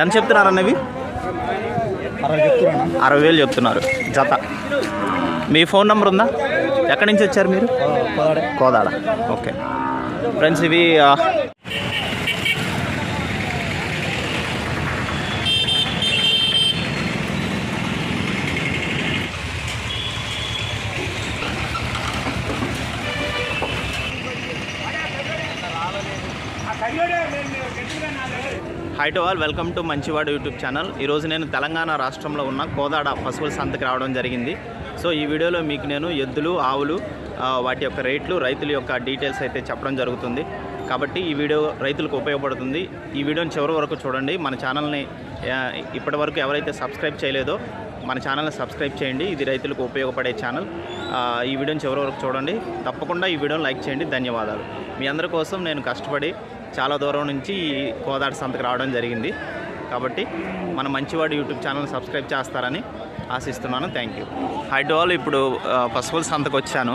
ఎంత చెప్తున్నారు అన్నవి అరవై వేలు చెప్తున్నారు. జత. మీ ఫోన్ నెంబర్ ఉందా? ఎక్కడి నుంచి వచ్చారు మీరు? కోదాడ. ఓకే. ఫ్రెండ్స్ ఇవి ah, to all welcome to మంచివాడు యూట్యూబ్ ఛానల్ ఈరోజు నేను తెలంగాణ రాష్ట్రంలో ఉన్న కోదాడ పశువుల సంతకి రావడం జరిగింది. సో ఈ వీడియోలో మీకు నేను ఎద్దులు ఆవులు వాటి యొక్క రేట్లు రైతుల యొక్క డీటెయిల్స్ అయితే చెప్పడం జరుగుతుంది. కాబట్టి ఈ వీడియో రైతులకు ఉపయోగపడుతుంది. ఈ వీడియోని చివరి వరకు చూడండి. మన ఛానల్ని ఇప్పటి వరకు ఎవరైతే సబ్స్క్రైబ్ చేయలేదో మన ఛానల్ని సబ్స్క్రైబ్ చేయండి. ఇది రైతులకు ఉపయోగపడే ఛానల్. ఈ వీడియోని చివరి వరకు చూడండి. తప్పకుండా ఈ వీడియోని లైక్ చేయండి. ధన్యవాదాలు. మీ అందరి కోసం నేను కష్టపడి చాలా దూరం నుంచి ఈ కోదాడ సంతకు రావడం జరిగింది. కాబట్టి మన మంచివాడు యూట్యూబ్ ఛానల్ సబ్స్క్రైబ్ చేస్తారని ఆశిస్తున్నాను. Thank you. హైడ్వాల్ ఇప్పుడు ఆ, సంతకు వచ్చాను.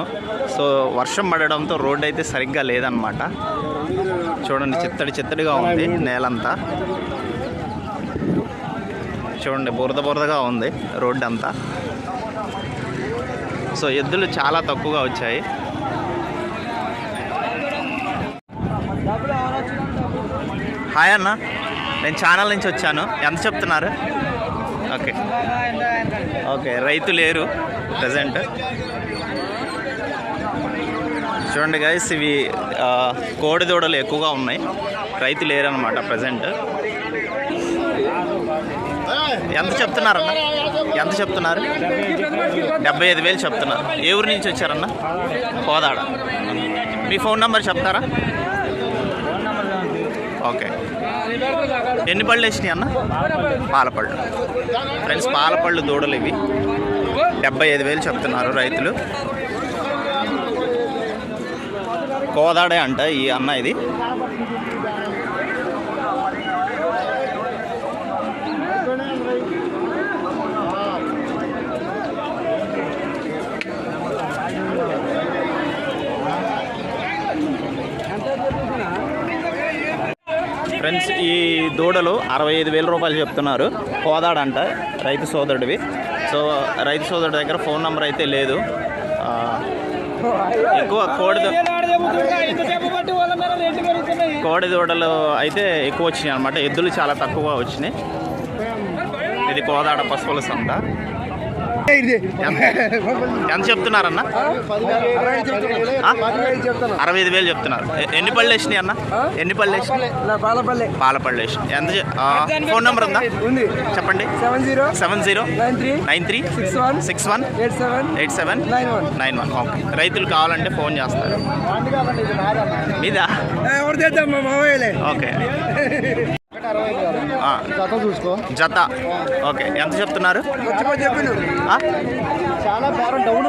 సో వర్షం పడడంతో రోడ్ అయితే సరిగ్గా లేదనమాట చూడండి చిత్తడి చిత్తడిగా ఉంది నేలంతా. చూడండి బురద బురదగా ఉంది రోడ్డు అంతా సో ఎద్దులు చాలా తక్కువగా వచ్చాయి. హాయ్ అన్న. నేను ఛానల్ నుంచి వచ్చాను. ఎంత చెప్తున్నారు? ఓకే. ఓకే రైతు లేరు ప్రజెంట్ చూడండి గైస్ ఇవి కోడి దూడలు ఎక్కువగా ఉన్నాయి. రైతు లేరు అనమాట ప్రజెంట్ ఎంత చెప్తున్నారన్న ఎంత చెప్తున్నారు? డెబ్బై ఐదు వేలు చెప్తున్నారు. ఏ ఊరు నుంచి వచ్చారన్న? కోదాడ. మీ ఫోన్ నెంబర్ చెప్తారా? ఓకే. ఎన్ని పళ్ళు వేసినాయి అన్న? పాలపళ్ళు. ఫ్రెండ్స్ పాలపళ్ళు దూడలు ఇవి. డెబ్బై ఐదు వేలు చెప్తున్నారు రైతులు. కోదాడే అంట ఈ అన్న ఇది. ఫ్రెండ్స్ ఈ దూడలు అరవై ఐదు వేల రూపాయలు చెప్తున్నారు. కోదాడ అంట రైతు సోదరుడివి. సో రైతు సోదరుడి దగ్గర ఫోన్ నెంబర్ అయితే లేదు. ఎక్కువ కోడి కోడి దూడలు అయితే ఎక్కువ వచ్చినాయి అనమాట ఎద్దులు చాలా తక్కువ వచ్చినాయి. ఇది కోదాడ పశువుల సంత ఎంత చెప్తున్నారన్న? అరవై ఐదు వేలు చెప్తున్నారు. ఎన్ని పళ్ళు వేసినాయి అన్న? ఎన్ని పళ్ళు వేసినాయి? పాలపళ్ళు వేసినాయి. ఎంత ఫోన్ నెంబర్ ఉందా? ఉంది. చెప్పండి. Seven zero seven zero nine three nine three six one six one eight seven eight seven nine one nine one. Okay. రైతులు కావాలంటే ఫోన్ చేస్తారు. మీదా? ఓకే. జత చూసుకో. జత. ఓకే ఎంత చెప్తున్నారు? చాలా బేరం డౌన్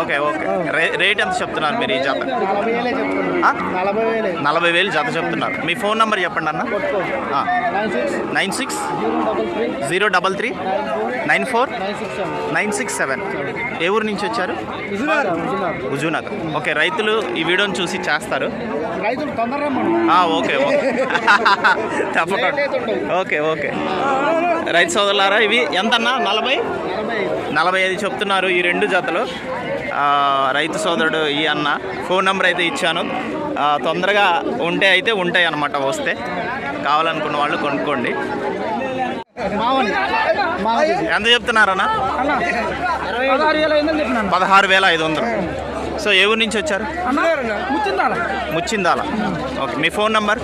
ఓకే ఓకే. రేట్ ఎంత చెప్తున్నారు మీరు ఈ జత? నలభై వేలే జత చెప్తున్నారు. మీ ఫోన్ నెంబర్ చెప్పండి అన్న. Nine six. Zero double three. Nine four? Nine six seven. ఏ ఊరు నుంచి వచ్చారు? హుజూనగర్ ఓకే రైతులు ఈ వీడియోని చూసి చేస్తారు. రైతులు తొందరగా ఓకే ఓకే తప్పకుండా. Okay okay. రైతు సోదరులారా ఇవి ఎంతన్నా? నలభై? నలభై ఐదు. చెప్తున్నారు ఈ రెండు జతలు. రైతు సోదరుడు ఈ అన్న ఫోన్ నెంబర్ అయితే ఇచ్చాను. తొందరగా ఉంటే అయితే ఉంటాయి అన్నమాట వస్తే. కావాలనుకున్న వాళ్ళు కొనుక్కోండి. ఎంత చెప్తున్నారన్న? పదహారు వేల ఐదు వందలు. సో ఏ ఊరు నుంచి వచ్చారు? ముచ్చిందాల. ఓకే మీ phone number?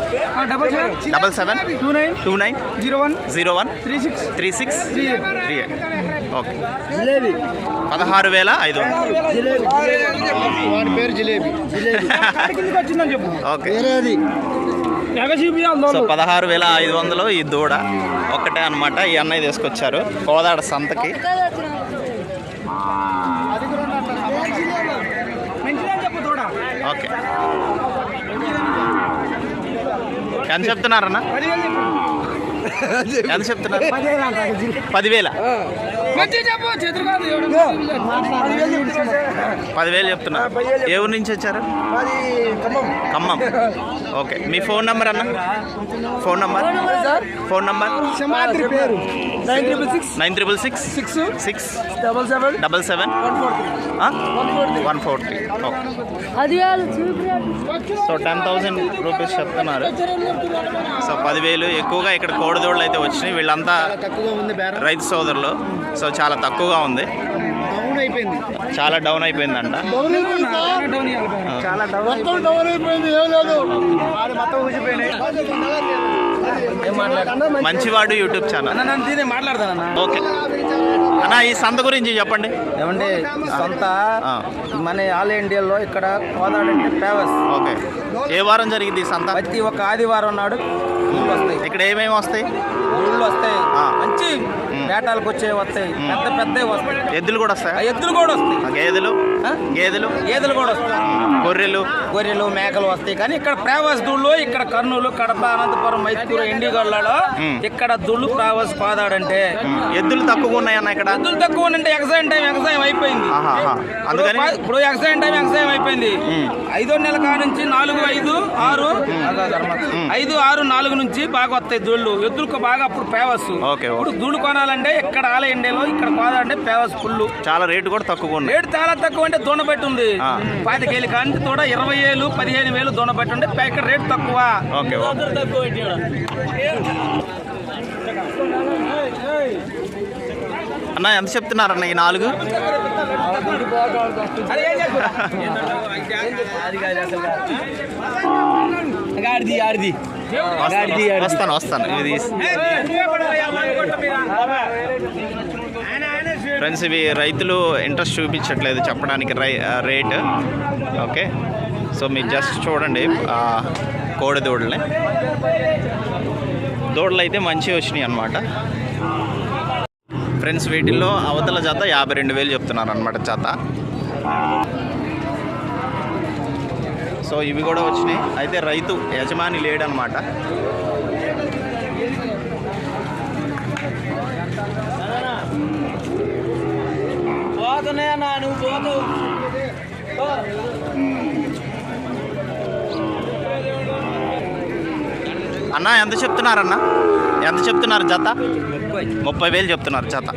Double seven. Two nine. Two nine. Zero one. Zero one. Three six. Three six. Three eight. Three eight. Okay. Jalebi. పదహారు వేల ఐదు వందలు. పేరు జిలేబీ. జిలేబీ కిందకి వచ్చిందని చెప్పు. ఓకే. వేరేది సో పదహారు వేల ఐదు వందలు ఈ దూడ ఒక్కటే అనమాట ఈ అన్నయ్య తీసుకొచ్చారు. కోదాడ సంతకి. ఓకే. ఎంత చెప్తున్నారన్న? ఎంత చెప్తున్నారు? పదివేలు. పదివేల చెప్తున్నారు ఏ ఊరు నుంచి వచ్చారు? ఖమ్మం. ఓకే. మీ ఫోన్ నెంబర్ అన్న? Phone number? Phone number. Nine triple six nine six six six double seven double seven. One four three. Okay so ten thousand rupees చెప్తున్నారు. సో పదివేలు ఎక్కువగా ఇక్కడ కోడిదోళ్ళు అయితే వచ్చినాయి. వీళ్ళంతా తక్కువగా ఉంది బేరం రైతు సోదరులు. సో చాలా తక్కువగా ఉంది. డౌన్ అయిపోయింది చాలా డౌన్ అయిపోయిందంట చాలా డౌన్ అయిపోయింది. ఏం లేదు. మొత్తం ఊసిపోయినాయి. ఏం మాట్లాడుతున్నా మంచివాడు యూట్యూబ్ ఛానల్. మాట్లాడతానన్నా ఓకే. అన్న ఈ సంత గురించి చెప్పండి. ఏమండి సొంత. మన ఆల్ ఇండియాలో ఇక్కడ కోదాడు ఫేమస్ ఓకే. ఏ వారం జరిగింది ఈ సంత? ప్రతి ఒక్క ఆదివారం నాడు వస్తాయి. ఇక్కడ ఏమేమి వస్తాయి? ఊళ్ళు వస్తాయి. మంచి వేటాలకు వచ్చేవి వస్తాయి. పెద్ద పెద్దవి వస్తాయి. ఎద్దులు కూడా ఆ వస్తాయి ఎద్దులు కూడా వస్తాయి. గేదెలు? ఆ? గేదెలు? గేదెలు కూడా వస్తాయి. గొర్రెలు? గొర్రెలు మేకలు వస్తాయి. కానీ ఇక్కడ ప్రావస్ దూళ్ళు ఇక్కడ కర్నూలు కడప అనంతపురం మైసూరు ఎండిగొల్లలో. ఇక్కడ దుళ్ళు ప్రావస్ పాదాడంటే ఎద్దులు తక్కువగా ఉన్నాయన్న ఇక్కడ? ఎద్దులు తక్కువ ఉంటే ఎగసాయం టైం ఎగసాయం అయిపోయింది. అందుకని ఇప్పుడు ఎగసాయం టైం ఎగసాయం అయిపోయింది. ఐదో నెల కా నుంచి నాలుగు ఐదు ఆరు ఐదు ఆరు నాలుగు నుంచి బాగా వస్తాయి దూళ్ళు ఎద్దులకు బాగా అప్పుడు పేవస్. Okay, okay. ఇప్పుడు దూళ్ళు కొనాలంటే ఇక్కడ ఆల ఇండియాలో ఇక్కడ కోదాడంటే పేవస్ పుల్లు. చాలా రేటు కూడా తక్కువగా ఉన్నాయి. రేటు చాలా తక్కువ అంటే దూన పెట్టి ఉంది. ఆ. పాతికేలు కానీ కూడా ఇరవై వేలు పదిహేను వేలు దూన పెట్టి ఉంటే ఇక్కడ రేటు తక్కువ. Okay okay. అన్న ఎంత చెప్తున్నారన్న ఈ నాలుగు? ఆడిది ఆడిది. వస్తాను వస్తాను ఇది ఫ్రెండ్స్ ఇవి రైతులు ఇంట్రెస్ట్ చూపించట్లేదు చెప్పడానికి రై రేట్. ఓకే. సో మీరు జస్ట్ చూడండి కోడి దూడల్ని. దూడలు అయితే మంచిగా వచ్చినాయి అనమాట ఫ్రెండ్స్ వీటిల్లో అవతల జత యాభై రెండు వేలు చెప్తున్నారు అనమాట జత. సో ఇవి కూడా వచ్చినాయి. అయితే రైతు యజమాని లేడనమాట. పోతున్నాయన్నా నువ్వు పోతు. అన్న ఎంత చెప్తున్నారన్న? ఎంత చెప్తున్నారు జత? ముప్పై వేలు చెప్తున్నారు జత.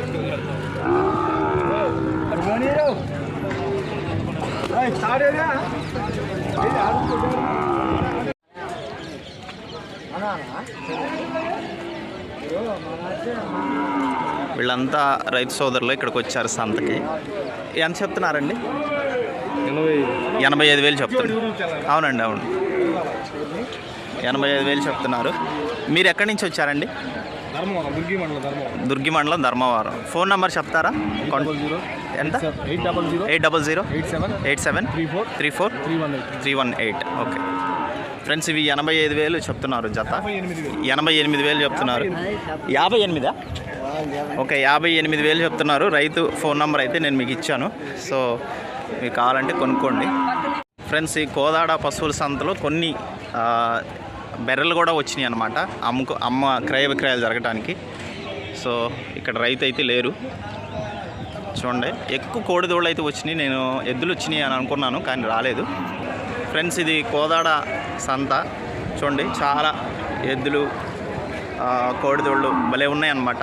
వీళ్ళంతా రైతు సోదరులు ఇక్కడికి వచ్చారు సంతకి. ఎంత చెప్తున్నారండి? ఎనభై ఐదు. వేలు చెప్తున్నారు. అవునండి అవును. ఎనభై ఐదు వేలు చెప్తున్నారు. మీరు ఎక్కడి నుంచి వచ్చారండి? దుర్గి మండలం ధర్మవరం. ఫోన్ నెంబర్ చెప్తారా? జీరో ఎంత? Eight double zero eight double zero eight seven eight seven three four three four three one eight three one eight okay friends ఇవి ఎనభై ఐదు వేలు చెప్తున్నారు జత. ఎనభై ఎనిమిది వేలు చెప్తున్నారు. యాభై ఎనిమిదా. ఓకే యాభై ఎనిమిది వేలు చెప్తున్నారు. రైతు ఫోన్ నెంబర్ అయితే నేను మీకు ఇచ్చాను. సో మీకు కావాలంటే కొనుక్కోండి. ఫ్రెండ్స్ ఈ కోదాడ పశువుల సంతలో కొన్ని బెర్రెలు కూడా వచ్చినాయి అనమాట అమ్ముకు అమ్మ క్రయ విక్రయాలు జరగడానికి సో ఇక్కడ రైతు అయితే లేరు. చూడండి. ఎక్కువ కోడిదోళ్ళు అయితే వచ్చినాయి. నేను ఎద్దులు వచ్చినాయి అని అనుకున్నాను కానీ రాలేదు. ఫ్రెండ్స్ ఇది కోదాడ సంత. చూడండి చాలా ఎద్దులు కోడిదోళ్ళు భలే ఉన్నాయన్నమాట.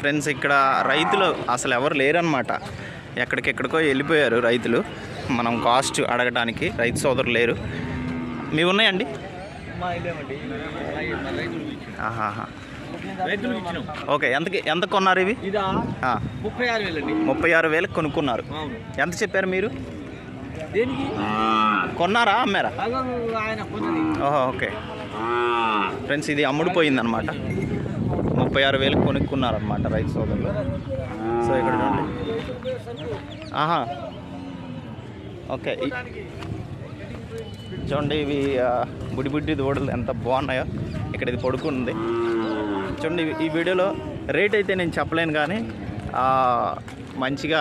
ఫ్రెండ్స్ ఇక్కడ రైతులు అసలు ఎవరు లేరనమాట ఎక్కడికెక్కడికో వెళ్ళిపోయారు రైతులు. మనం కాస్ట్ అడగడానికి రైతు సోదరులు లేరు. మీ ఉన్నాయండి ఆహాహా. ఓకే ఎంతకి ఎంత కొన్నారు ఇవి? ముప్పై ఆరు వేలండి. ముప్పై ఆరు వేలకు కొనుక్కున్నారు. ఎంత చెప్పారు మీరు? దేనికి? కొన్నారా అమ్మారా? ఓహో ఓకే. ఫ్రెండ్స్ ఇది అమ్ముడుపోయిందనమాట. ముప్పై ఆరు వేలకు కొనుక్కున్నారనమాట రైతు సోదరులు. సో ఇక్కడ చూడండి. ఆహా. ఓకే చూడండి ఇవి ఆ, బుడి బుడ్డి దూడలు ఎంత బాగున్నాయో. ఇక్కడ ఇది పడుకుంది. చూడండి ఈ వీడియోలో రేట్ అయితే నేను చెప్పలేను కానీ మంచిగా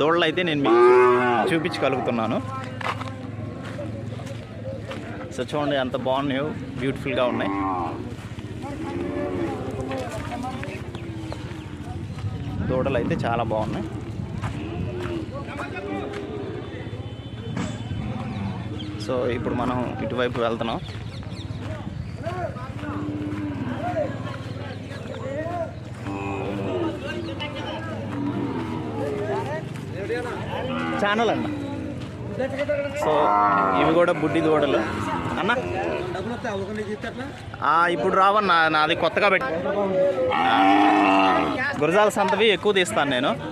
దూడలు అయితే నేను మీకు చూపించగలుగుతున్నాను. సో చూడండి అంత బాగున్నాయి బ్యూటిఫుల్గా ఉన్నాయి. దూడలు అయితే చాలా బాగున్నాయి. సో ఇప్పుడు మనం ఇటువైపు వెళ్తున్నాం. ఛానల్ అన్న. సో ఇవి కూడా బుడ్డి దూడలు. అన్న? ఇప్పుడు రావన్న నాది కొత్తగా పెట్టి గురజాల సంతవి ఎక్కువ తీస్తాను నేను.